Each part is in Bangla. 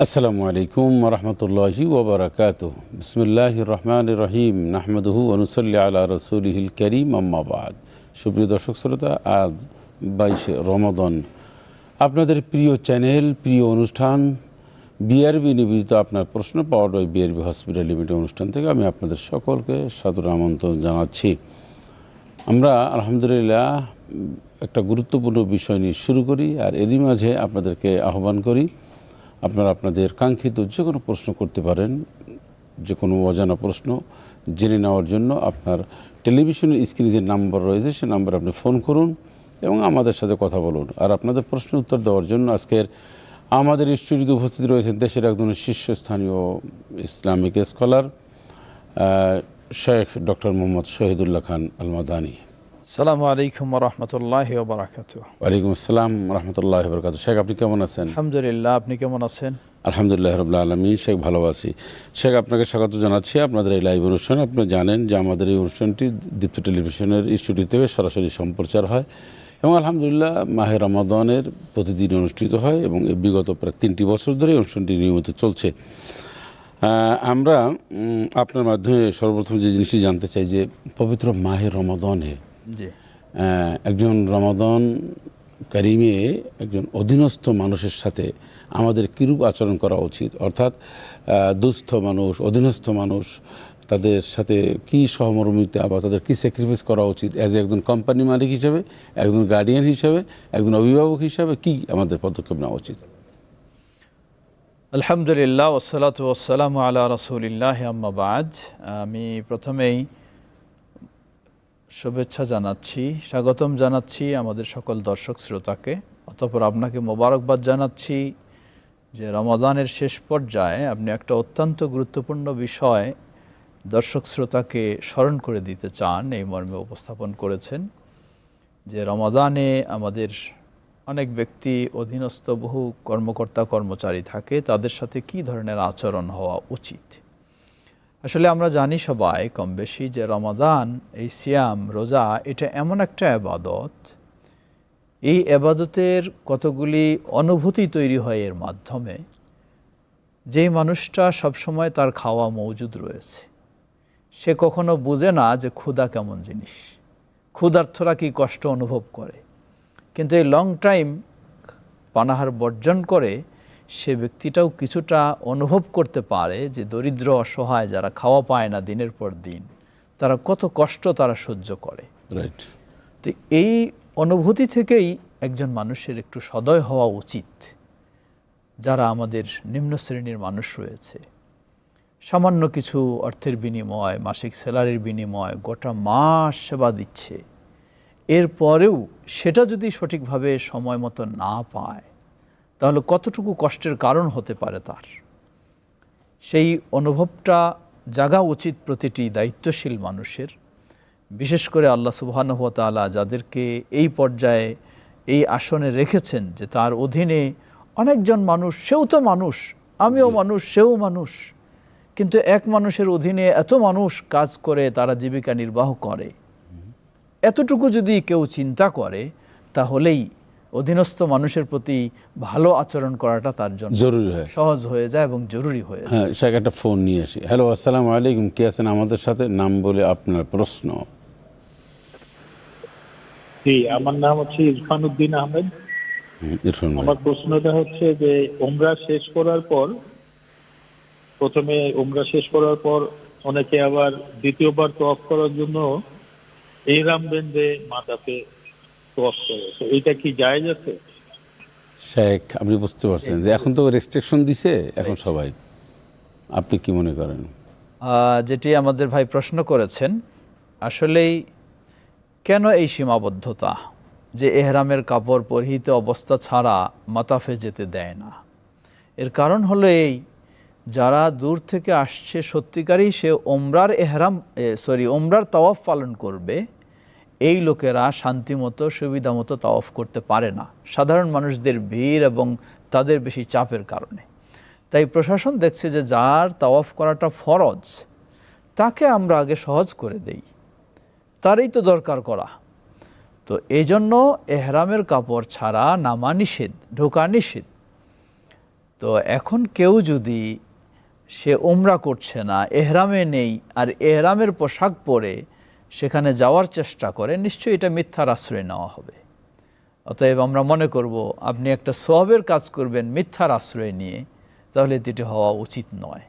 আসসালামু আলাইকুম রহমতুল্লাহি ওবরাকাত বিসমিল্লাহ রহমান রহিম নাহমদহু অনুসল্লি আলা রসুলহিল করিম আম্মাবাদ সুপ্রিয় দর্শক শ্রোতা আজ বাইশে রমদন আপনাদের প্রিয় চ্যানেল প্রিয় অনুষ্ঠান বিআরবি নিবেদিত আপনার প্রশ্ন পাওয়ার ওই বিআরবি হসপিটাল লিমিটেড অনুষ্ঠান থেকে আমি আপনাদের সকলকে সাদর আমন্ত্রণ জানাচ্ছি। আমরা, আলহামদুলিল্লাহ, একটা গুরুত্বপূর্ণ বিষয় নিয়ে শুরু করি আর এরই মাঝে আপনাদেরকে আহ্বান করি, আপনারা আপনাদের কাঙ্ক্ষিত যে কোনো প্রশ্ন করতে পারেন, যে কোনো অজানা প্রশ্ন জেনে নেওয়ার জন্য আপনার টেলিভিশনের স্ক্রিনে যে নাম্বার রয়েছে, সে নাম্বারে আপনি ফোন করুন এবং আমাদের সাথে কথা বলুন। আর আপনাদের প্রশ্নের উত্তর দেওয়ার জন্য আজকের আমাদের স্টুডিওতে উপস্থিত রয়েছেন দেশের একজন শীর্ষস্থানীয় Islamic scholar Sheikh doctor Mohammad Shahidullah Khan Al Madani সালামু আলাইকুম রহমতুল্লাহ বারাকাত ওয়ালাইকুম আসসালাম রহমতুল্লাহ বরকাত শেখ আপনি কেমন আছেন? আলহামদুলিল্লাহ আপনি কেমন আছেন? আলহামদুলিল্লাহ রবিল্লা আলমী শেখ ভালো আছি। শেখ আপনাকে স্বাগত জানাচ্ছি আপনাদের এই লাইভ অনুষ্ঠান। আপনি জানেন যে আমাদের এই অনুষ্ঠানটি দীপ্ত টেলিভিশনের স্টুডিও থেকে সরাসরি সম্প্রচার হয় এবং আলহামদুলিল্লাহ মাহে রমাদানের প্রতিদিন অনুষ্ঠিত হয় এবং বিগত প্রায় তিনটি বছর ধরে এই অনুষ্ঠানটি নিয়মিত চলছে। আমরা আপনার মাধ্যমে সর্বপ্রথম যে জিনিসটি জানতে চাই যে পবিত্র মাহে রমাদানে একজন রমাদান কারিমে একজন অধীনস্থ মানুষের সাথে আমাদের কিরূপ আচরণ করা উচিত? অর্থাৎ দুস্থ মানুষ অধীনস্থ মানুষ তাদের সাথে কি সহমর্মিতা বা তাদের কী স্যাক্রিফাইস করা উচিত? অ্যাজ একজন কোম্পানি মালিক হিসাবে একজন গার্ডিয়ান হিসাবে একজন অভিভাবক হিসাবে কি আমাদের পদক্ষেপ নেওয়া উচিত? আলহামদুলিল্লাহ ওসালাত ওসালাম আলা রসুলিল্লাহ আম্মাবাজ আমি প্রথমেই শুভেচ্ছা জানাচ্ছি, স্বাগতম জানাচ্ছি আমাদের সকল দর্শক শ্রোতাকে। অতঃপর আপনাকে মোবারকবাদ জানাচ্ছি যে রমাদানের শেষ পর্যায়ে আপনি একটা অত্যন্ত গুরুত্বপূর্ণ বিষয় দর্শক শ্রোতাকে স্মরণ করে দিতে চান, এই মর্মে উপস্থাপন করেছেন যে রমাদানে আমাদের অনেক ব্যক্তি, অধীনস্থ বহু কর্মকর্তা, কর্মচারী থাকে, তাদের সাথে কি ধরনের আচরণ হওয়া উচিত? আসলে আমরা জানি সবাই কম বেশি যে রমাদান, এই সিয়াম, রোজা, এটা এমন একটা আবাদত এই আবাদতের কতগুলি অনুভূতি তৈরি হয় এর মাধ্যমে, যেই মানুষটা সবসময় তার খাওয়া মজুদ রয়েছে। সে কখনো বুঝে না যে ক্ষুধা কেমন জিনিস। ক্ষুধার্থরা কি কষ্ট অনুভব করে? কিন্তু এই লং টাইম পানাহার বর্জন করে সে ব্যক্তিটাও কিছুটা অনুভব করতে পারে যে দরিদ্র অসহায় যারা খাওয়া পায় না দিনের পর দিন তারা কত কষ্ট তারা সহ্য করে। রাইট তো এই অনুভূতি থেকেই একজন মানুষের একটু সদয় হওয়া উচিত যারা আমাদের নিম্ন শ্রেণির মানুষ রয়েছে। সামান্য কিছু অর্থের বিনিময় মাসিক স্যালারির বিনিময় গোটা মাস সেবা দিচ্ছে। এরপরেও সেটা যদি সঠিকভাবে সময় মতো না পায় তাহলে কতটুকু কষ্টের কারণ হতে পারে তার? সেই অনুভবটা জাগা উচিত প্রতিটি দায়িত্বশীল মানুষের। বিশেষ করে আল্লাহ সুবাহানুহতালা যাদেরকে এই পর্যায়ে এই আসনে রেখেছেন যে তার অধীনে অনেকজন মানুষ সেও তো মানুষ আমিও মানুষ সেও মানুষ। কিন্তু এক মানুষের অধীনে এত মানুষ কাজ করে তারা জীবিকা নির্বাহ করে। এতটুকু যদি কেউ চিন্তা করে তাহলেই অধীনস্থ মানুষের প্রতি ভালো আচরণ করাটা তার জন্য জরুরি হয়। সহজ হয়ে যায় এবং জরুরি হয়ে যায়। হ্যাঁ শেখ একটা ফোন নিয়ে আসি। হ্যালো আসসালামু আলাইকুম কে আছেন আমাদের সাথে? নাম বলে আপনার প্রশ্ন। জি আমার নাম হচ্ছে ইরফান উদ্দিন আহমেদ আমার প্রশ্নটা হচ্ছে যে উমরা শেষ করার পর প্রথমে উমরা শেষ করার পর অনেকে আবার দ্বিতীয়বার তফ করার জন্য এইরাম বেঁধে মাথাতে তফ করে। তো এটা কি জায়েজ আছে? শেখ আপনি বুঝতে পারছেন যে এখন তো রেস্ট্রিকশন দিছে এখন সবাই। আপনি কি মনে করেন? যেটি আমাদের ভাই প্রশ্ন করেছেন আসলেই কেন এই সীমাবদ্ধতা যে এহরামের কাপড় পরিহিত অবস্থা ছাড়া মাতাফে যেতে দেয় না? এর কারণ হলো এই যারা দূর থেকে আসছে সত্যিকারই সে ওমরার এহরাম সরি ওমরার তাওয়াফ পালন করবে এই লোকেরা শান্তিমতো সুবিধামতো তাওয়াফ করতে পারে না। সাধারণ মানুষদের ভিড় এবং তাদের বেশি চাপের কারণে। তাই প্রশাসন দেখছে যে যার তাওয়াফ করাটা ফরজ, তাকে আমরা আগে সহজ করে দেই। তারই তো দরকার করা। তো এই জন্য এহরামের কাপড় ছাড়া নামা নিষেধ, ঢোকা নিষেধ। তো এখন কেউ যদি সে ওমরা করছে না, এহরামে নেই, আর এহরামের পোশাক পরে সেখানে যাওয়ার চেষ্টা করে নিশ্চয়ই এটা মিথ্যার আশ্রয় নেওয়া হবে। অতএব আমরা মনে করব আপনি একটা সবের কাজ করবেন মিথ্যার আশ্রয় নিয়ে তাহলে এটি হওয়া উচিত নয়।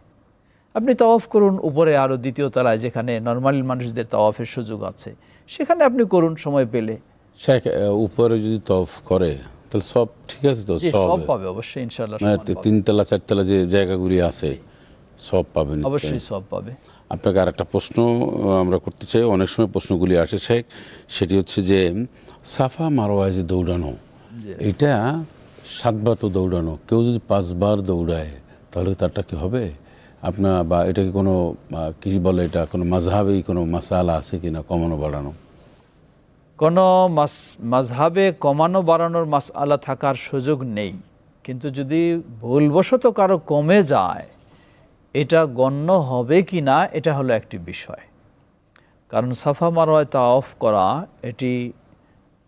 আপনি তাওয়াফ করুন উপরে আরও দ্বিতীয় তলায় যেখানে নর্মাল মানুষদের তাওয়াফের সুযোগ আছে সেখানে আপনি করুন সময় পেলে। শেখ উপরে যদি তফ করে তাহলে সব ঠিক আছে তো? সব পাবে অবশ্যই ইনশাল্লাহ মানে তিনতলা চারতলা যে জায়গাগুলি আছে সব পাবেন অবশ্যই সব পাবে। আপনাকে আর একটা প্রশ্ন আমরা করতে চাই। অনেক সময় প্রশ্নগুলি আসে শেখ। সেটি হচ্ছে যে সাফা মারোয়া যে দৌড়ানো এটা সাতবার তো দৌড়ানো। কেউ যদি পাঁচবার দৌড়ায় তাহলে তারটা কি হবে? আপনার বা এটা কি কোনো কি বলে এটা? কোনো মাঝহাবেই কোনো মাসালা আছে কি না কমানো বাড়ানো? কোনো মাস মাঝহাবে কমানো বাড়ানোর মাস আলা থাকার সুযোগ নেই। কিন্তু যদি ভুলবশত কারও কমে যায় এটা গণ্য হবে কি না, এটা হলো একটি বিষয়। কারণ সাফা মারোয় তা অফ করা এটি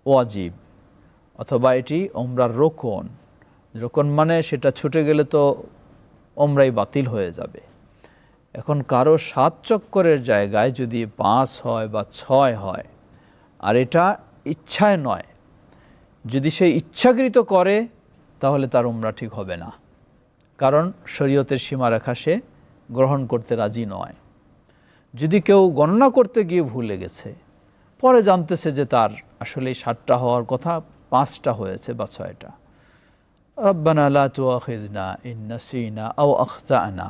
ওয়াজিব অথবা এটি ওমরার রোকন। রোকন মানে সেটা ছুটে গেলে তো ওমরাই বাতিল হয়ে যাবে। এখন কারও সাত চক্করের জায়গায় যদি পাঁচ হয় বা ছয় হয়, আর এটা ইচ্ছায় নয়, যদি সে ইচ্ছাকৃত করে, তাহলে তার উমরা ঠিক হবে না। কারণ শরীয়তের সীমারেখা সে গ্রহণ করতে রাজি নয়। যদি কেউ গণনা করতে গিয়ে ভুলে গেছে, পরে জানতেছে যে তার আসলে ষাটটা হওয়ার কথা, পাঁচটা হয়েছে বা ছয়টা। রব্বানা লা তুআখিযনা ইন নাসিনা আও আখতানা।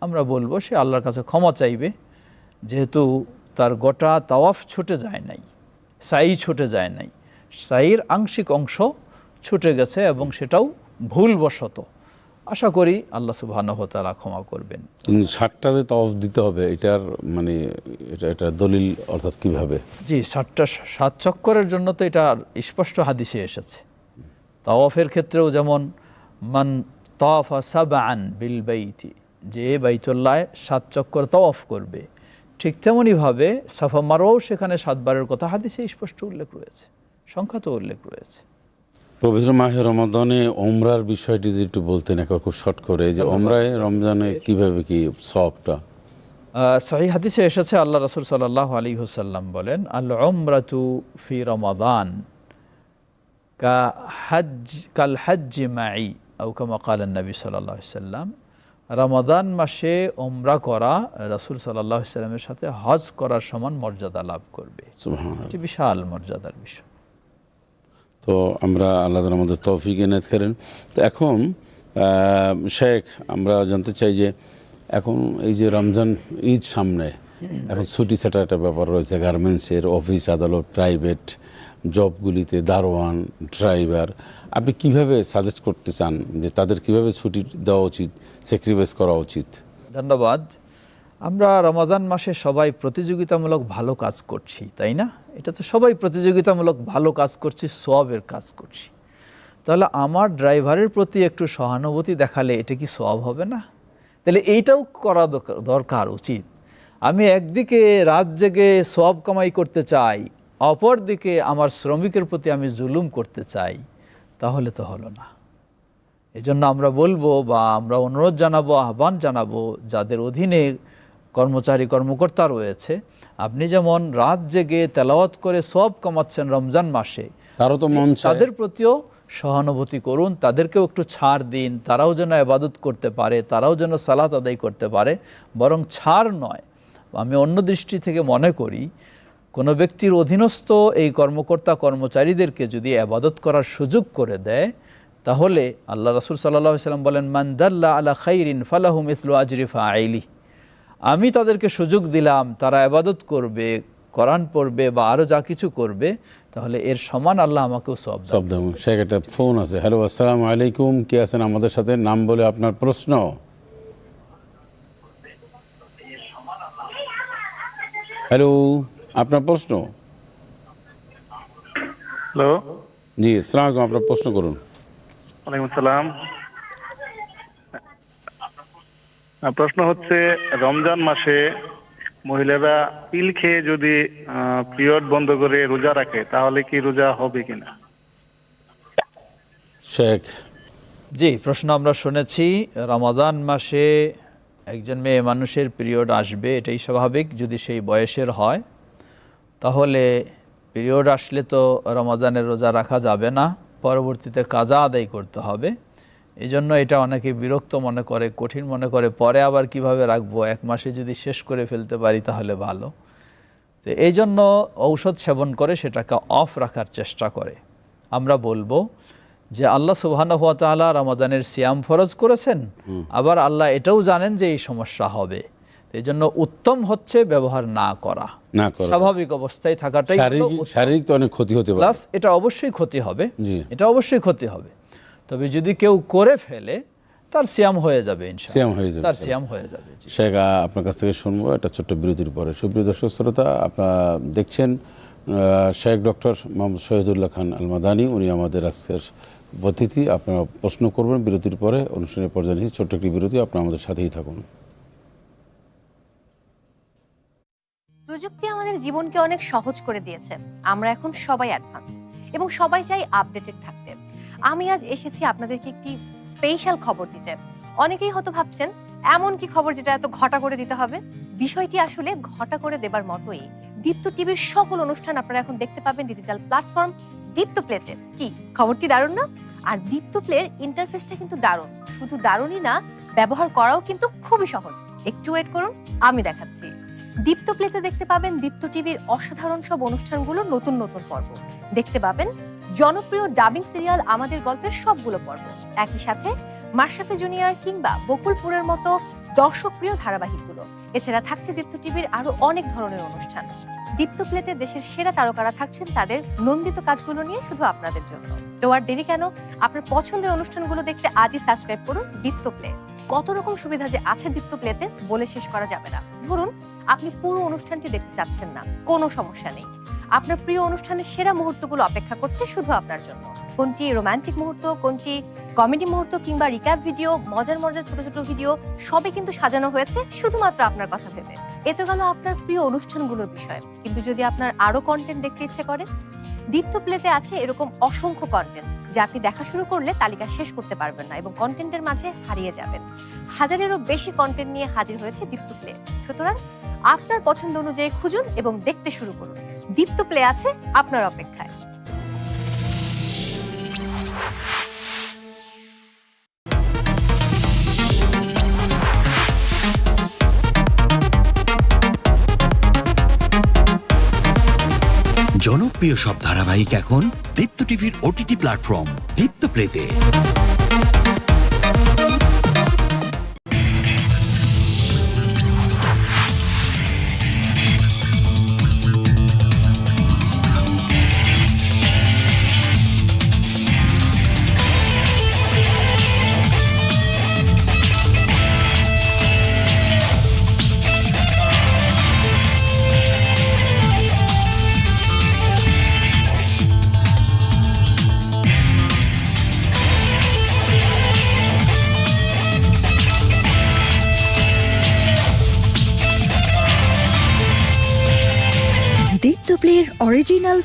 আমরা বলব সে আল্লাহর কাছে ক্ষমা চাইবে, যেহেতু তার গোটা তাওয়াফ ছুটে যায় নাই, সাই ছুটে যায় নাই, সাইয়ের আংশিক অংশ ছুটে গেছে এবং সেটাও ভুলবশত। আশা করি আল্লাহ সুবহানাহু ওয়া তাআলা ক্ষমা করবেন। কিন্তু ষাটটাতে তফ দিতে হবে এটার মানে এটা এটা দলিল অর্থাৎ কীভাবে? জি সাতটা সাত চক্করের জন্য তো এটা স্পষ্ট হাদিসে এসেছে। তাওয়াফের ক্ষেত্রেও যেমন মান তাওয়াফা সাবান বিল বাইতি যে বাইতুল্লায় সাত চক্কর তাওয়াফ করবে ঠিক তেমনইভাবে সাফা মারোও সেখানে সাতবারের কথা হাদিসে স্পষ্ট উল্লেখ রয়েছে সংখ্যা তো উল্লেখ রয়েছে। পবিত্র মাহে রমাদানে ওমরার বিষয়টি যদি একটু বলতেন একবার খুব শর্ট করে যে ওমরায় রমজানে কীভাবে কি সবটা সহি হাদিসে এসেছে আল্লাহ রসুল সাল্লাহ আলী হুসাল্লাম বলেন আল ওমরাতু ফি রমাদান কা হজ কাল হজ মাই আউ কামা কালান নবী সাল্লাহ সাল্লাম রমাদান মাসে ওমরা করা রসুল সাল্লাহ সাল্লামের সাথে হজ করার সমান মর্যাদা লাভ করবে। বিশাল মর্যাদার বিষয়। তো আমরা আল্লাহ তাআলা আমাদের তৌফিক এনায়ত করেন। তো এখন শেখ, আমরা জানতে চাই যে এখন এই যে রমজান ঈদ সামনে, এখন ছুটি ছাটা একটা ব্যাপার রয়েছে, গার্মেন্টসের অফিস, আদালত, প্রাইভেট, জবগুলিতে দারোয়ান, ড্রাইভার। আপনি কীভাবে সাজেস্ট করতে চান যে তাদের কীভাবে ছুটি দেওয়া উচিত স্যাক্রিফাইস করা উচিত? ধন্যবাদ। আমরা রমাজান মাসে সবাই প্রতিযোগিতামূলক ভালো কাজ করছি, তাই না? এটা তো সবাই প্রতিযোগিতামূলক ভালো কাজ করছি, সোয়াবের কাজ করছি। তাহলে আমার ড্রাইভারের প্রতি একটু সহানুভূতি দেখালে এটা কি সোয়াব হবে না? তাহলে এইটাও করা দরকার- উচিত। আমি একদিকে রাত জেগে সোয়াব কামাই করতে চাই, অপর দিকে আমার শ্রমিকের প্রতি আমি জুলুম করতে চাই, তাহলে তো হলো না। এই জন্য আমরা বলব বা আমরা অনুরোধ জানাব, আহ্বান জানাব, যাদের অধীনে কর্মচারী কর্মকর্তা রয়েছে। আপনি যেমন রাত জেগে তেলাওয়াত করে সব কমাচ্ছেন রমজান মাসে তারও তো মন তাদের প্রতিও সহানুভূতি করুন তাদেরকেও একটু ছাড় দিন তারাও যেন আবাদত করতে পারে তারাও যেন সালাত আদায় করতে পারে বরং ছাড় নয়। আমি অন্য দৃষ্টি থেকে মনে করি কোনো ব্যক্তির অধীনস্থ এই কর্মকর্তা কর্মচারীদেরকে যদি আবাদত করার সুযোগ করে দেয় তাহলে আল্লাহ রাসুল সাল্লাহ সাল্লাম বলেন মান্দাল্লা আলা খাইরিন ফালাহু মিথলু আজরিফা আইলি আমি তাদেরকে সুযোগ দিলাম তারা আবাদত করবে কোরআন পড়বে বা আরও যা কিছু করবে তাহলে এর সমান আল্লাহ আমাকেও সব দেবে। শব্দ শেখ একটা ফোন আছে। হ্যালো আসসালামু আলাইকুম। কে আছেন আমাদের সাথে? নাম বলে আপনার প্রশ্ন। হ্যালো আপনার প্রশ্ন? হ্যালো। জি আসসালামু আলাইকুম। আপনার প্রশ্ন করুন। ওয়ালাইকুম আসসালাম। প্রশ্ন হচ্ছে রমজান মাসে মহিলারা পিল খেয়ে যদি পিরিয়ড বন্ধ করে রোজা রাখে তাহলে কি রোজা হবে কিনা? শেখ। জি প্রশ্ন আমরা শুনেছি রমাদান মাসে একজন মেয়ে মানুষের পিরিয়ড আসবে এটাই স্বাভাবিক যদি সেই বয়সের হয়। তাহলে পিরিয়ড আসলে তো রমাদানের রোজা রাখা যাবে না পরবর্তীতে কাজা আদায় করতে হবে। এই জন্য এটা অনেকে বিরক্ত মনে করে কঠিন মনে করে। পরে আবার কীভাবে রাখব? এক মাসে যদি শেষ করে ফেলতে পারি তাহলে ভালো। তো এই জন্য ঔষধ সেবন করে সেটাকে অফ রাখার চেষ্টা করে। আমরা বলব যে আল্লাহ সুবহানাহু ওয়া তাআলা রমাদানের সিয়াম ফরজ করেছেন। আবার আল্লাহ এটাও জানেন যে এই সমস্যা হবে। এই জন্য উত্তম হচ্ছে ব্যবহার না করা। না করা। স্বাভাবিক অবস্থায় থাকাটাই শারীরিক শারীরিক তো অনেক ক্ষতি হতে পারে। প্লাস এটা অবশ্যই ক্ষতি হবে। এটা অবশ্যই ক্ষতি হবে। তবে যদি কেউ করে ফেলে তার সিয়াম হয়ে যাবে সিয়াম হয়ে যাবে। তার সিয়াম হয়ে যাবে। শেখ আপনার কাছ থেকে শুনব একটা ছোট্ট বিরতির পরে। সুপ্রিয় দর্শক শ্রোতা আপনারা দেখছেন শেখ ডক্টর মোহাম্মদ শহীদুল্লাহ খান আল মাদানী উনি আমাদের আজকের অতিথি। আপনারা প্রশ্ন করবেন বিরতির পরে অনুষ্ঠানের পর্যায়ে নিচ্ছি। ছোট্ট একটি বিরতি। আপনারা আমাদের সাথেই থাকুন। প্রযুক্তি আমাদের জীবনকে অনেক সহজ করে দিয়েছে। আমরা এখন সবাই অ্যাডভান্স এবং সবাই চাই আপডেটেড থাকতে। আমি আজ এসেছি আপনাদেরকে একটি স্পেশাল খবর দিতে। অনেকেই হয়তো ভাবছেন, এমন কি খবর যেটা এত ঘটা করে দিতে হবে? বিষয়টি আসলে ঘটা করে দেবার মতোই। দীপ্ত টিভির সকল অনুষ্ঠান আপনারা এখন দেখতে পাবেন ডিজিটাল প্ল্যাটফর্ম দীপ্ত প্লেতে কি, খবরটি দারুণ না? আর দীপ্ত প্লের ইন্টারফেসটা কিন্তু দারুণ। শুধু দারুণই না, ব্যবহার করাও কিন্তু খুবই সহজ। একটু ওয়েট করুন, আমি দেখাচ্ছি। দীপ্ত প্লেতে দেখতে পাবেন দীপ্ত টিভির অসাধারণ সব অনুষ্ঠানগুলো নতুন নতুন পর্ব। দেখতে পাবেন জনপ্রিয় ডাবিং সিরিয়াল আমাদের গল্পের সবগুলো পর্ব। একই সাথে মাশরাফি জুনিয়র কিংবা বকুলপুরের মতো দর্শকপ্রিয় ধারাবাহিকগুলো। এছাড়া থাকছে দীপ্ত টিভির আরও অনেক ধরনের অনুষ্ঠান। দীপ্ত প্লেতে দেশের সেরা তারকারা থাকছেন তাদের নন্দিত কাজগুলো নিয়ে শুধু আপনাদের জন্য। তো আর দেরি কেন? আপনার পছন্দের অনুষ্ঠানগুলো দেখতে আজই সাবস্ক্রাইব করুন দীপ্ত প্লে। কত রকম সুবিধা যে আছে দীপ্ত প্লেতে বলে শেষ করা যাবে না। ধরুন, আপনি পুরো অনুষ্ঠানটি দেখতে চাচ্ছেন না। কোনো সমস্যা নেই। আপনার প্রিয় অনুষ্ঠানের সেরা মুহূর্তগুলো অপেক্ষা করছে শুধু আপনার জন্য। কোনটি রোমান্টিক মুহূর্ত, কোনটি কমেডি মুহূর্ত কিংবা রিক্যাপ ভিডিও মজার মজার ছোট ছোট ভিডিও সবই কিন্তু সাজানো হয়েছে শুধুমাত্র আপনার কথা ভেবে। এ তো গেল আপনার প্রিয় অনুষ্ঠানগুলোর বিষয়। কিন্তু যদি আপনার আরও কন্টেন্ট দেখতে ইচ্ছে করে, দীপ্ত প্লেতে আছে এরকম অসংখ্য কন্টেন্ট যা আপনি দেখা শুরু করলে তালিকা শেষ করতে পারবেন না এবং কন্টেন্টের মাঝে হারিয়ে যাবেন। হাজারেরও বেশি কন্টেন্ট নিয়ে হাজির হয়েছে দীপ্ত প্লে সুতরাং আপনার পছন্দ অনুযায়ী খুঁজুন এবং দেখতে শুরু করুন। দীপ্ত প্লে আছে আপনার অপেক্ষায়। জনপ্রিয় সব ধারাবাহিক এখন দীপ্ত টিভির ওটিটি প্ল্যাটফর্ম দীপ্ত প্লেতে।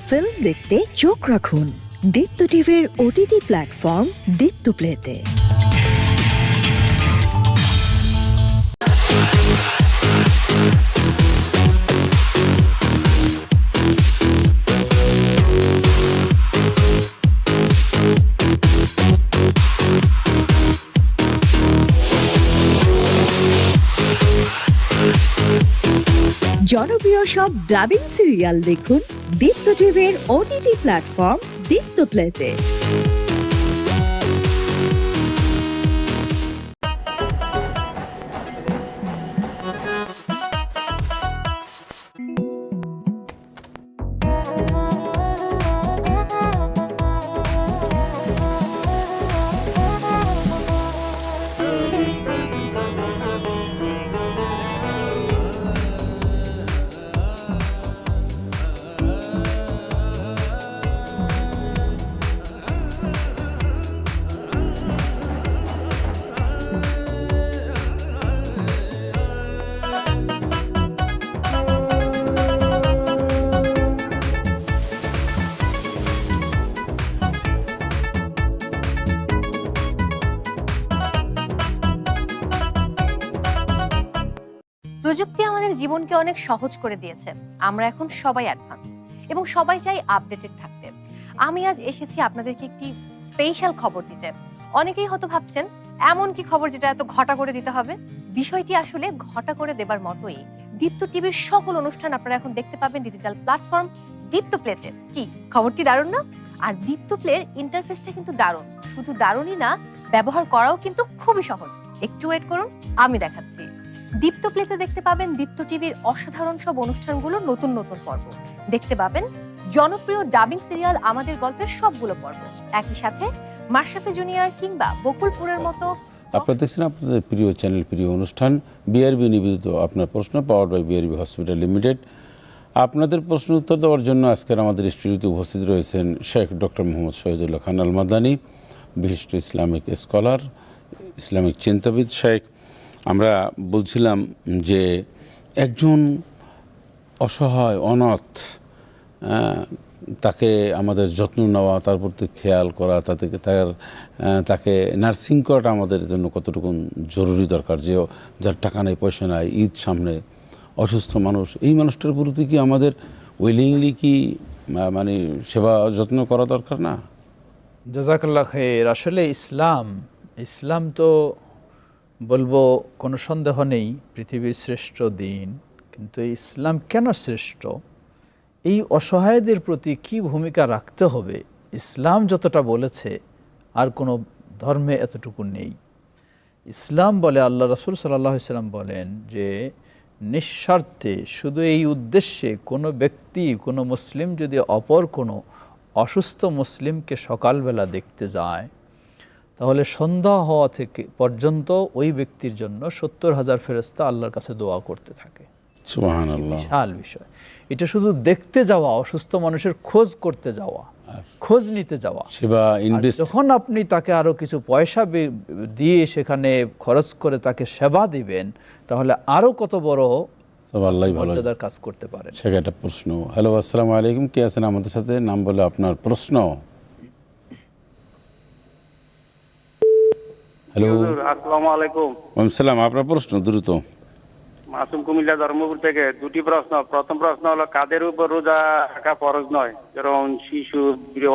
ফিল্ম দেখতে চোখ রাখুন। দীপ্ত টিভির ওটিটি প্ল্যাটফর্ম দীপ্ত প্লেতে সব ডাবিং সিরিয়াল দেখুন দীপ্ত টিভির ওটিটি প্ল্যাটফর্ম দীপ্ত প্লেতে জীবনকে অনেক সহজ করে দিয়েছে। আমরা এখন সবাই অ্যাডভান্স এবং সবাই চাই আপডেটেড থাকতে। আমি আজ এসেছি আপনাদেরকে একটি স্পেশাল খবর দিতে। অনেকেই হয়তো ভাবছেন, এমন কি খবর যেটা এত ঘটা করে দিতে হবে? বিষয়টি আসলে ঘটা করে দেবার মতোই দীপ্ত টিভির সকল অনুষ্ঠান আপনারা এখন দেখতে পাবেন ডিজিটাল প্ল্যাটফর্ম দীপ্ত প্লেতে কি, খবরটি দারুণ না? আর দীপ্ত প্লের ইন্টারফেসটা কিন্তু দারুণ। শুধু দারুণই না, ব্যবহার করাও কিন্তু খুবই সহজ। একটু ওয়েট করুন, আমি দেখাচ্ছি। দীপ্ত প্লেতে দেখতে পাবেন দীপ্ত টিভির অসাধারণ সব অনুষ্ঠানগুলো নতুন নতুন পর্ব। দেখতে পাবেন জনপ্রিয় ডাবিং সিরিয়াল আমাদের গল্পের সবগুলো পর্ব। একই সাথে মাশরাফি জুনিয়র কিংবা বকুলপুরের মতো আপনারা দেখছেন আপনাদের প্রিয় চ্যানেল প্রিয় অনুষ্ঠান বিআরবি নিবেদিত আপনার প্রশ্ন power by BRB hospital limited আপনাদের প্রশ্ন উত্তর দেওয়ার জন্য আজকের আমাদের স্টুডিওতে উপস্থিত রয়েছেন শেখ ডক্টর মোহাম্মদ শহীদুল্লাহ খান আল মাদানী বিশিষ্ট ইসলামিক স্কলার ইসলামিক চিন্তাবিদ শেখ আমরা বলছিলাম যে একজন অসহায়, অনাথ তাকে আমাদের যত্ন নেওয়া, তার প্রতি খেয়াল করা তাতে তার তাকে নার্সিং করাটা আমাদের জন্য কতটুকু জরুরি দরকার? যে যার টাকা নেই, পয়সা নাই, ঈদ সামনে, অসুস্থ মানুষ, এই মানুষটার প্রতি কি আমাদের উইলিংলি কি মানে সেবা যত্ন করা দরকার না? জাজাকাল্লাহ খের আসলে ইসলাম ইসলাম তো বলব, কোনো সন্দেহ নেই, পৃথিবীর শ্রেষ্ঠ দিন, কিন্তু ইসলাম কেন শ্রেষ্ঠ? এই অসহায়দের প্রতি কি ভূমিকা রাখতে হবে? ইসলাম যতটা বলেছে, আর কোনো ধর্মে এতটুকু নেই। ইসলাম বলে আল্লাহ রসুল সাল্লাম বলেন যে, নিঃস্বার্থে শুধু এই উদ্দেশ্যে কোনো ব্যক্তি, কোনো মুসলিম যদি অপর কোনো অসুস্থ মুসলিমকে সকালবেলা দেখতে যায় তাহলে সন্ধ্যা হওয়া থেকে পর্যন্ত ওই ব্যক্তির জন্য সত্তর হাজার ফেরস্তা আল্লাহর কাছে দোয়া করতে থাকে। বিশাল বিষয়। এটা শুধু দেখতে যাওয়া অসুস্থ মানুষের খোঁজ করতে যাওয়া খোঁজ নিতে যাওয়া। যখন আপনি তাকে আরও কিছু পয়সা দিয়ে সেখানে খরচ করে তাকে সেবা দিবেন তাহলে আরও কত বড় মর্যাদার কাজ করতে পারেন। সেটা একটা প্রশ্ন। হ্যালো আসসালামু আলাইকুম। কে আছেন আমাদের সাথে? নাম বলে আপনার প্রশ্ন। হ্যালো। আসসালামু আলাইকুম। ওয়ালাইকুম সালাম আপনার প্রশ্ন দ্রুত। মাসুম কুমিল্লা ধর্মপুর থেকে দুটি প্রশ্ন। প্রথম প্রশ্ন হলো কাদের উপর রোজা রাখা ফরজ নয়? যেমন শিশু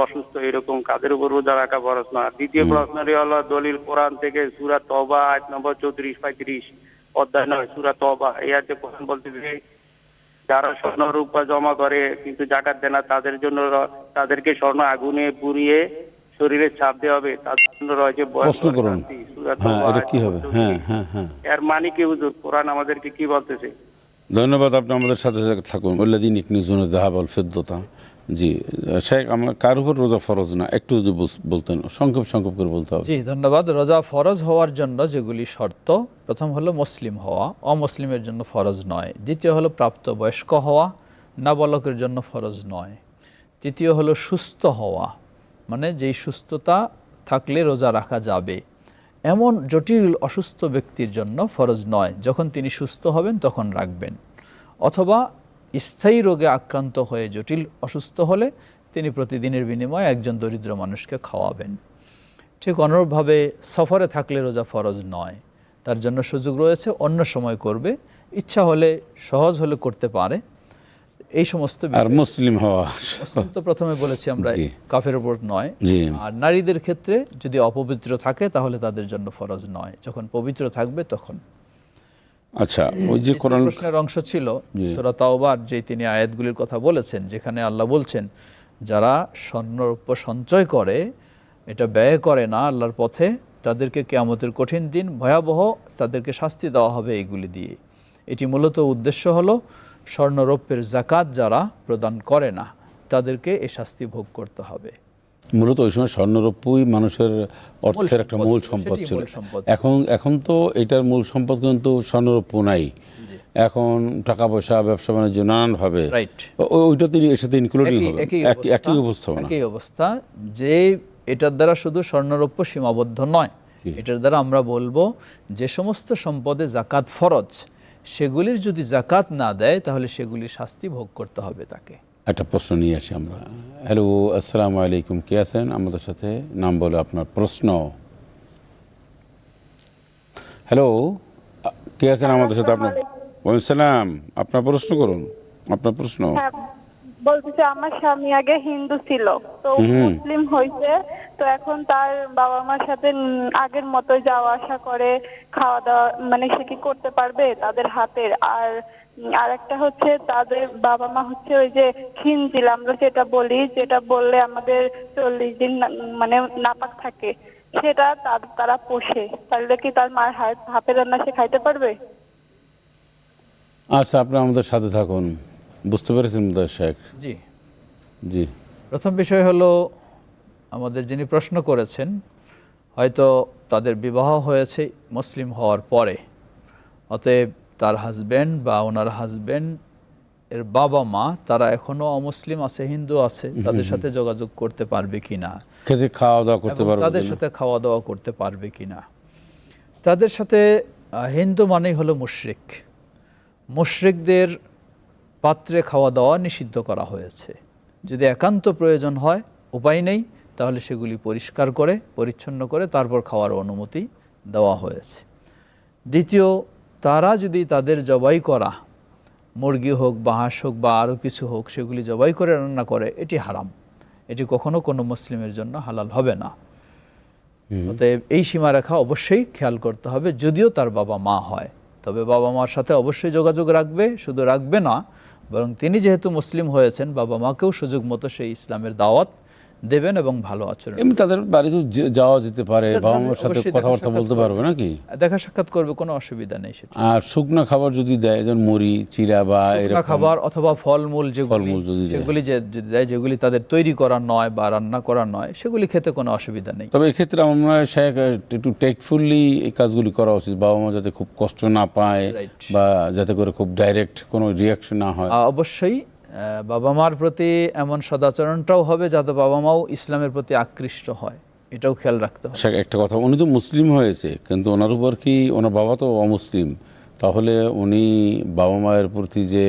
অসুস্থ এরকম কাদের উপর রোজা রাখা ফরজ নয়? দ্বিতীয় প্রশ্নটি হলো দলিল কোরআন থেকে সুরা তবা আট নম্বর চৌত্রিশ পঁয়ত্রিশ অধ্যায় নয় সুরা তবা এই আজকে কোরআন বলতেছে যারা স্বর্ণ রূপা জমা করে কিন্তু জাকাত দেয় না তাদের জন্য তাদেরকে স্বর্ণ আগুনে পুড়িয়ে শরীরে ছাপ দেওয়া হবে তাদের জন্য রয়েছে প্রশ্ন করুন। হ্যাঁ এটা কি হবে? হ্যাঁ হ্যাঁ হ্যাঁ। এর মানে কি হুজুর? কোরআন আমাদেরকে কি বলতেছে? ধন্যবাদ আপনি আমাদের সাথে সাথে থাকুন। উল্লাদিন ইকনিজুনের জাহাবল ফেদ্দতা জি শেখ আমার কার উপর রোজা ফরজ না? একটু যদি বলতেন সংক্ষেপ সংক্ষেপ করে বলতে হবে। জি ধন্যবাদ। রোজা ফরজ হওয়ার জন্য যেগুলি শর্ত প্রথম হলো মুসলিম হওয়া অমুসলিমের জন্য ফরজ নয়। দ্বিতীয় হলো প্রাপ্তবয়স্ক হওয়া নাবালকের জন্য ফরজ নয়। তৃতীয় হলো সুস্থ হওয়া। মানে যেই সুস্থতা থাকলে রোজা রাখা যাবে। এমন জটিল, অসুস্থ ব্যক্তির জন্য ফরজ নয়। যখন তিনি সুস্থ হবেন, তখন রাখবেন। অথবা স্থায়ী রোগে আক্রান্ত হয়ে জটিল, অসুস্থ হলে তিনি প্রতিদিনের বিনিময়ে একজন দরিদ্র মানুষকে খাওয়াবেন। ঠিক অনুরূপভাবে সফরে থাকলে রোজা ফরজ নয়। তার জন্য সুযোগ রয়েছে, অন্য সময় করবে। ইচ্ছা হলে, সহজ হলে করতে পারে। এই সমস্ত আর মুসলিম হওয়া। মুসলিম তো প্রথমে বলেছি আমরা কাফের উপর নয়। আর নারীদের ক্ষেত্রে যদি অপবিত্র থাকে তাহলে তাদের জন্য ফরজ নয়। যখন পবিত্র থাকবে তখন। আচ্ছা ওই যে কোরআন প্রশ্নের অংশ ছিল। সূরা তাওবার যে তিনি আয়াতগুলির কথা বলেছেন যেখানে আল্লাহ বলছেন যারা স্বর্ণরূপ সঞ্চয় করে এটা ব্যয় করে না আল্লাহর পথে তাদেরকে কেয়ামতের কঠিন দিন ভয়াবহ তাদেরকে শাস্তি দেওয়া হবে এইগুলি দিয়ে। এটি মূলত উদ্দেশ্য হলো স্বর্ণরৌপ্যের জাকাত যারা প্রদান করে না তাদেরকে এ শাস্তি ভোগ করতে হবে। মূলত ওই সময় স্বর্ণরূপই মানুষের অর্থের একটা মূল সম্পদ ছিল। এখন এখন তো এটার মূল সম্পদ কিন্তু স্বর্ণরূপ নাই। এখন টাকা পয়সা ব্যবসা বাণিজ্য নানানভাবে ওইটা তিনি এর সাথে ইনক্লুডিং একই- হবে। একই অবস্থা অবস্থাপনা একই অবস্থা যে এটার দ্বারা শুধু স্বর্ণরৌপ্য সীমাবদ্ধ নয় এটার দ্বারা আমরা বলব যে সমস্ত সম্পদে জাকাত ফরজ সেগুলির যদি জাকাত না দেয় তাহলে সেগুলির শাস্তি ভোগ করতে হবে তাকে। একটা প্রশ্ন নিয়ে আসি আমরা। হ্যালো আসসালামু আলাইকুম কে আছেন? আমাদের সাথে নাম বলে আপনার প্রশ্ন। হ্যালো কে আছেন আমাদের সাথে আপনার? ওয়ালাইসালাম আপনার প্রশ্ন করুন আপনার প্রশ্ন। হ্যাঁ বলতেছে আমার স্বামী আগে হিন্দু ছিল তো মুসলিম হয়েছে। তো এখন তার বাবা মার সাথে উম, আগের মতোই যাওয়া আসা করে খাওয়া দাওয়া মানে সে কি করতে পারবে তাদের হাতের? আর আর একটা হচ্ছে তাদের বাবা মা হচ্ছে ওই যে খিনজিল আমরা যেটা বলি যেটা বললে আমাদের চল্লিশ দিন মানে নাপাক থাকে সেটা তার- তারা পোষে। তাহলে কি তার মার হাত- হাতের রান্না সে খাইতে পারবে? আচ্ছা আপনি আমাদের সাথে থাকুন। বুঝতে পেরেছেন শেখ? জি। জি। প্রথম বিষয় হলো আমাদের যিনি প্রশ্ন করেছেন হয়তো তাদের বিবাহ হয়েছে মুসলিম হওয়ার পরে। অতএব তার হাজবেন্ড বা ওনার হাজবেন্ড এর বাবা মা তারা এখনও অমুসলিম আছে হিন্দু আছে তাদের সাথে যোগাযোগ করতে পারবে কিনা? খেতে খাওয়া দাওয়া করতে পারব তাদের সাথে খাওয়া দাওয়া করতে পারবে কিনা? তাদের সাথে হিন্দু মানেই হলো মুশরিক। মুশরিকদের পাত্রে খাওয়া দাওয়া নিষিদ্ধ করা হয়েছে। যদি একান্ত প্রয়োজন হয় উপায় নেই তাহলে সেগুলি পরিষ্কার করে পরিচ্ছন্ন করে তারপর খাওয়ার অনুমতি দেওয়া হয়েছে। দ্বিতীয় তারা যদি তাদের জবাই করা মুরগি হোক বা হাঁস হোক বা আরও কিছু হোক সেগুলি জবাই করে রান্না করে এটি হারাম। এটি কখনো কোনো মুসলিমের জন্য হালাল হবে না। অতএব এই সীমারেখা অবশ্যই খেয়াল করতে হবে যদিও তার বাবা মা হয়। তবে বাবা মার সাথে অবশ্যই যোগাযোগ রাখবে শুধু রাখবে না বরং তিনি যেহেতু মুসলিম হয়েছেন বাবা মাকেও সুযোগ মতো সেই ইসলামের দাওয়াত দেবেন এবং ভালো আচরণ এমনি তাদের বাড়িতে যাওয়া যেতে পারে বাবা মার সাথে কথাবার্তা বলতে পারবে নাকি? দেখা সাক্ষাৎ করবে কোনো অসুবিধা নেই সেটা। আর শুকনো খাবার যদি দেয় যেমন মুড়ি চিরা বা এরকম খাবার অথবা ফলমূল যেগুলি ফলমূল যদি সেগুলি যে যদি দেয় যেগুলি তাদের তৈরি করা নয় বা রান্না করা নয় সেগুলি খেতে কোনো অসুবিধা নেই। তবে এক্ষেত্রে আমরা শেখ একটু টেকফুলি এই কাজগুলি করা উচিত। বাবা মা যাতে খুব কষ্ট না পায় বা যাতে করে খুব ডাইরেক্ট কোনো রিয়াকশন না হয়। অবশ্যই বাবা মার প্রতি এমন সদাচরণটাও হবে যাতে বাবা মাও ইসলামের প্রতি আকৃষ্ট হয়। এটাও খেয়াল রাখতে হবে। একটা কথা উনি তো মুসলিম হয়েছে কিন্তু ওনার উপর কি ওনার বাবা তো অমুসলিম তাহলে উনি বাবা মায়ের প্রতি যে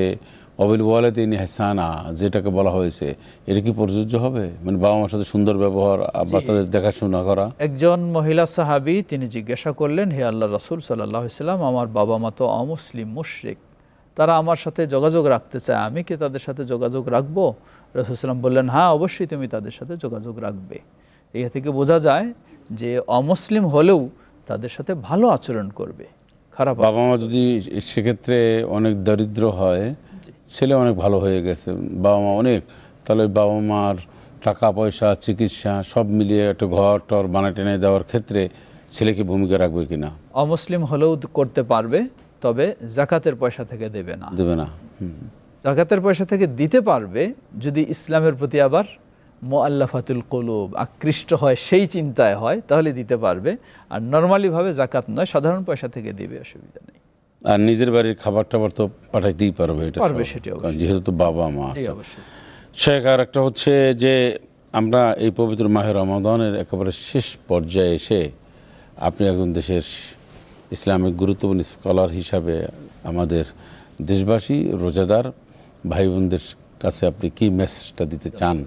অবিল ওয়ালেদিন হাসানা যেটাকে বলা হয়েছে এটা কি প্রযোজ্য হবে? মানে বাবা মার সাথে সুন্দর ব্যবহার বা তাদের দেখাশোনা করা? একজন মহিলা সাহাবী তিনি জিজ্ঞাসা করলেন হে আল্লাহ রাসুল সাল্লাহ ইসলাম আমার বাবা মা তো অমুসলিম মুশরিক। তারা আমার সাথে যোগাযোগ রাখতে চায় আমি কি তাদের সাথে যোগাযোগ রাখব? রসুলাম বললেন হ্যাঁ অবশ্যই তুমি তাদের সাথে যোগাযোগ রাখবে। এই থেকে বোঝা যায় যে অমুসলিম হলেও তাদের সাথে ভালো আচরণ করবে খারাপ বাবা মা যদি সেক্ষেত্রে অনেক দরিদ্র হয় ছেলে অনেক ভালো হয়ে গেছে বাবা মা অনেক তাহলে বাবা মার টাকা পয়সা চিকিৎসা সব মিলিয়ে একটা ঘর টর বানা টেনে দেওয়ার ক্ষেত্রে ছেলেকে ভূমিকা রাখবে কিনা? অমুসলিম হলেও করতে পারবে তবে জাকাতের পয়সা থেকে দেবে না দেবে না। জাকাতের পয়সা থেকে দিতে পারবে যদি ইসলামের প্রতি আবার মোয়াল্লাফাতুল কলুব আকৃষ্ট হয় সেই চিন্তায় হয় তাহলে দিতে পারবে আর নর্মালিভাবে জাকাত নয় সাধারণ পয়সা থেকে দিবে অসুবিধা নেই আর নিজের বাড়ির খাবার টাবার তো পাঠাইতেই পারবে এটা পারবে। সেটি যেহেতু তো বাবা মা। অবশ্যই শেখ আর একটা হচ্ছে যে আমরা এই পবিত্র মাহের রমাদানের একেবারে শেষ পর্যায়ে এসে আপনি একজন দেশের ইসলামিক গুরুত্বপূর্ণ স্কলার হিসাবে আমাদের দেশবাসী, রোজাদার ভাই বোনদের কাছে আপনি কি মেসেজটা দিতে চান?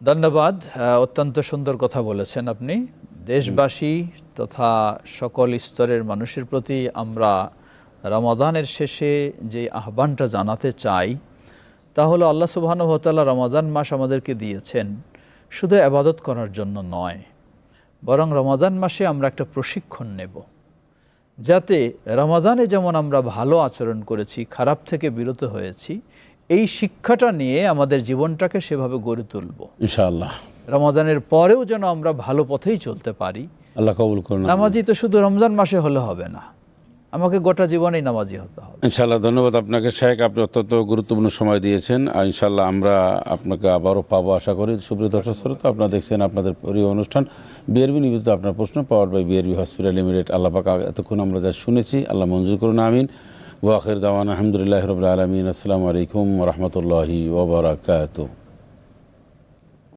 ধন্যবাদ। অত্যন্ত সুন্দর কথা বলেছেন আপনি। দেশবাসী তথা সকল স্তরের মানুষের প্রতি আমরা রমাদানের শেষে যে আহ্বানটা জানাতে চাই, তা হলো আল্লাহ সুবাহানুভতাল্লাহ রমাদান মাস আমাদেরকে দিয়েছেন শুধু আবাদত করার জন্য নয় বরং রমাদান মাসে আমরা একটা প্রশিক্ষণ নেব। যাতে রমাদানে যেমন আমরা ভালো আচরণ করেছি খারাপ থেকে বিরত হয়েছি এই শিক্ষাটা নিয়ে আমাদের জীবনটাকে সেভাবে গড়ে তুলব। ইনশাআল্লাহ। রমাদানের পরেও যেন আমরা ভালো পথেই চলতে পারি। আল্লাহ কবুল করুন। নামাজি তো শুধু রমজান মাসে হলে হবে না। আমাকে গোটা জীবনেই নামাজি হতে হবে। ইনশাল্লাহ ধন্যবাদ আপনাকে। শেখ, আপনি অত্যন্ত গুরুত্বপূর্ণ সময় দিয়েছেন। আর ইনশাল্লাহ আমরা আপনাকে আবারও পাবো আশা করি। সুপ্রিয় দর্শক, শ্রোতা, আপনারা দেখছেন আপনাদের প্রিয় অনুষ্ঠান। বিআরবি নিবেদিত আপনার প্রশ্ন power by BRB hospital limited Allah পাক এতক্ষণ আমরা যা শুনেছি, আল্লাহ মঞ্জুর করুন, আমিন। ওয়াখির দাওয়ান, আলহামদুলিল্লাহ রবিল আলমিন। আসসালামু আলাইকুম রহমতুল্লাহি ওবরাকাতু